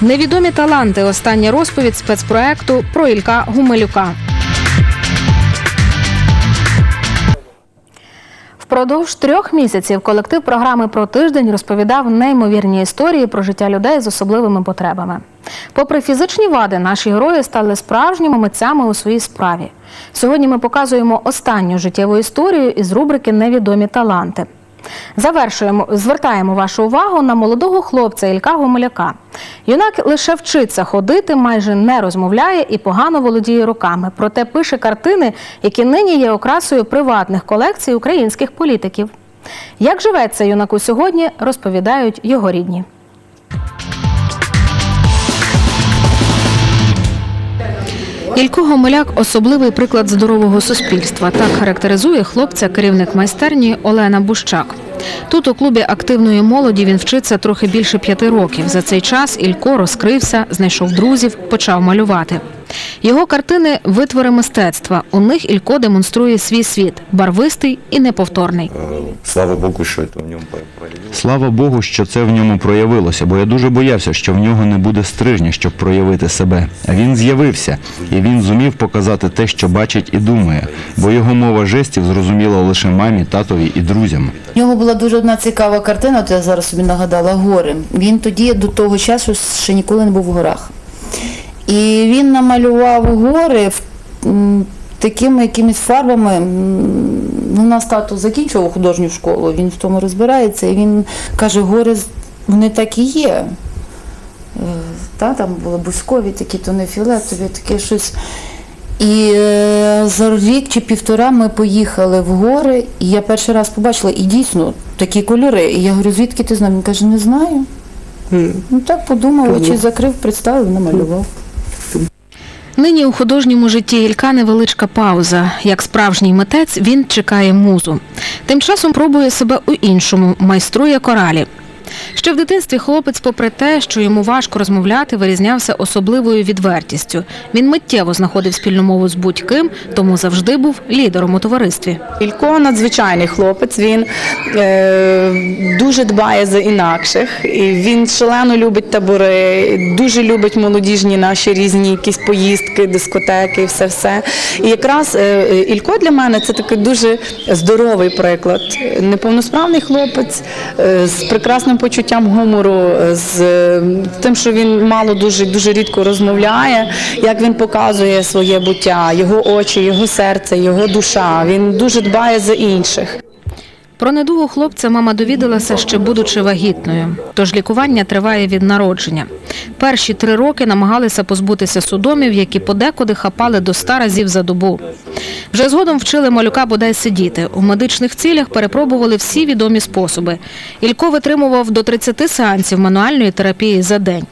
Невідомі таланти. Остання розповідь спецпроекту про Ілька Гумилюка. Впродовж трьох місяців колектив програми про тиждень розповідав неймовірні історії про життя людей з особливими потребами. Попри фізичні вади, наші герої стали справжніми митцями у своїй справі. Сьогодні ми показуємо останню життєву історію із рубрики Невідомі таланти. Завершуємо, звертаємо вашу увагу на молодого хлопця Ілька Гомеляка. Юнак лише вчиться ходити, майже не розмовляє і погано володіє руками. Проте пише картини, які нині є окрасою приватних колекцій українських політиків. Як живеться юнаку сьогодні, розповідають його рідні. Ілько Гомеляк особливий приклад здорового суспільства. Так характеризує хлопця керівник майстерні Олена Бущак. Тут у клубі активної молоді він вчиться трохи більше п'яти років. За цей час Ілько розкрився, знайшов друзів, почав малювати. Його картини витвори мистецтва. У них Ілько демонструє свій світ барвистий і неповторний. Э, Слава Богу, що це в ньому проявилося. Слава Богу, що це в ньому проявилося, бо я дуже боявся, що в нього не буде стрижня, щоб проявити себе. А він з'явився, і він зумів показати те, що бачить і думає, бо його мова жестів зрозуміла лише мамі, татові і друзям. У нього була дуже одна цікава картина, от я зараз собі нагадала гори. Він тоді до того часу ще ніколи не був в горах. І він намалював гори такими якимись фарбами. Ну, у нас тато закінчував художню школу, він в тому розбирається, і він каже, гори вони так і є. Е, Та, там були бузькові такі, то не фіолетові, таке щось. І е, за рік чи півтора ми поїхали в гори, і я перший раз побачила, і дійсно такі кольори. І я говорю, звідки ти знаєш? Він каже, не знаю. Ну так подумав, очі закрив, представив, намалював. Нині у художньому житті Ілька невеличка пауза. Як справжній митець, він чекає музу. Тим часом пробує себе у іншому, майструє коралі. Ще в дитинстві хлопець, попри те, що йому важко розмовляти, вирізнявся особливою відвертістю. Він миттєво знаходив спільну мову з будь-ким, тому завжди був лідером у товаристві. Ілько надзвичайний хлопець. Він е, дуже дбає за інакших. І він шалено любить табори, дуже любить молодіжні наші різні якісь поїздки, дискотеки, все все. І якраз е, Ілько для мене це такий дуже здоровий приклад. Неповносправний хлопець е, з прекрасним почуттям гумору, е, з е, тим, що він мало дуже дуже рідко розмовляє, як він показує своє буття, його очі, його серце, його душа. Він дуже дбає за інших. Про недугу хлопця мама довідалася ще будучи вагітною, тож лікування триває від народження. Перші три роки намагалися позбутися судомів, які подекуди хапали до ста разів за добу. Вже згодом вчили малюка бодай сидіти. У медичних цілях перепробували всі відомі способи. Ілько витримував до 30 сеансів мануальної терапії за день.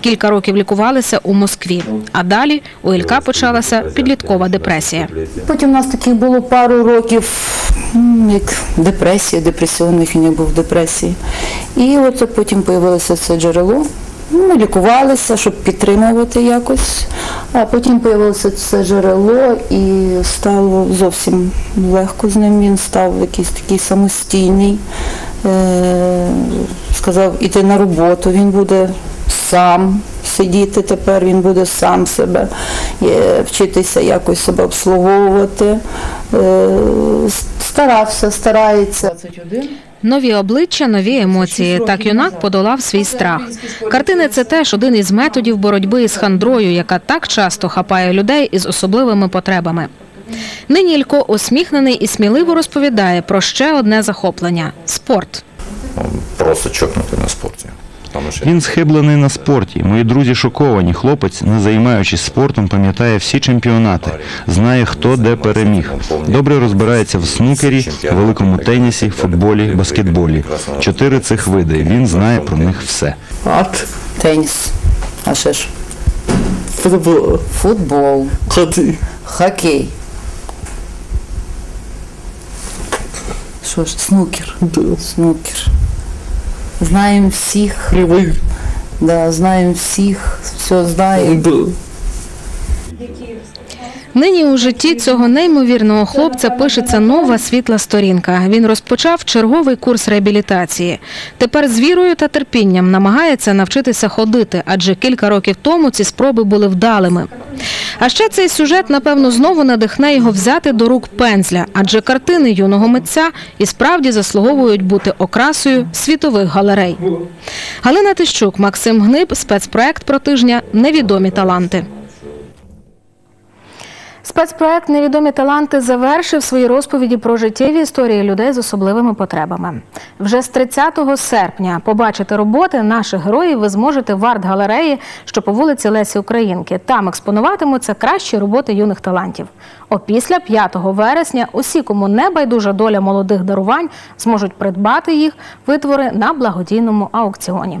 Кілька років лікувалися у Москві, а далі у Ілька почалася підліткова депресія. Потім у нас таких було пару років, як депресія, депресіонних як був депресії. І от потім з'явилося це джерело. Ми лікувалися, щоб підтримувати якось. А потім з'явилося це джерело і стало зовсім легко з ним. Він став якийсь такий самостійний. Е, сказав, іти на роботу, він буде сам сидіти тепер, він буде сам себе е, вчитися якось себе обслуговувати. Е, Старався, старається. Нові обличчя, нові емоції. Так юнак подолав свій страх. Картини це теж один із методів боротьби із хандрою, яка так часто хапає людей із особливими потребами. Нині Ілько усміхнений і сміливо розповідає про ще одне захоплення спорт. Просто чокнутий на спорті. Тому що Він схиблений на спорті. Мої друзі шоковані. Хлопець, не займаючись спортом, пам'ятає всі чемпіонати, знає, хто де переміг. Добре розбирається в снукері, великому тенісі, футболі, баскетболі. Чотири цих види. Він знає про них все. Art, Теніс. А ще ж football, футбол, hockey, хокей. Що ж, снукер. Снукер. Знаємо всіх, рівень, да, знаємо всіх, все знаємо. б- Нині у житті цього неймовірного хлопця пишеться нова світла сторінка. Він розпочав черговий курс реабілітації. Тепер з вірою та терпінням намагається навчитися ходити, адже кілька років тому ці спроби були вдалими. А ще цей сюжет, напевно, знову надихне його взяти до рук пензля, адже картини юного митця і справді заслуговують бути окрасою світових галерей. Галина Тищук, Максим Гниб, спецпроект про тижня Невідомі таланти. Спецпроект Невідомі таланти завершив свої розповіді про життєві історії людей з особливими потребами. Вже з 30 серпня побачити роботи наших героїв ви зможете в арт-галереї, що по вулиці Лесі Українки. Там експонуватимуться кращі роботи юних талантів. Опісля 5 вересня усі, кому не байдужа доля молодих дарувань, зможуть придбати їх витвори на благодійному аукціоні.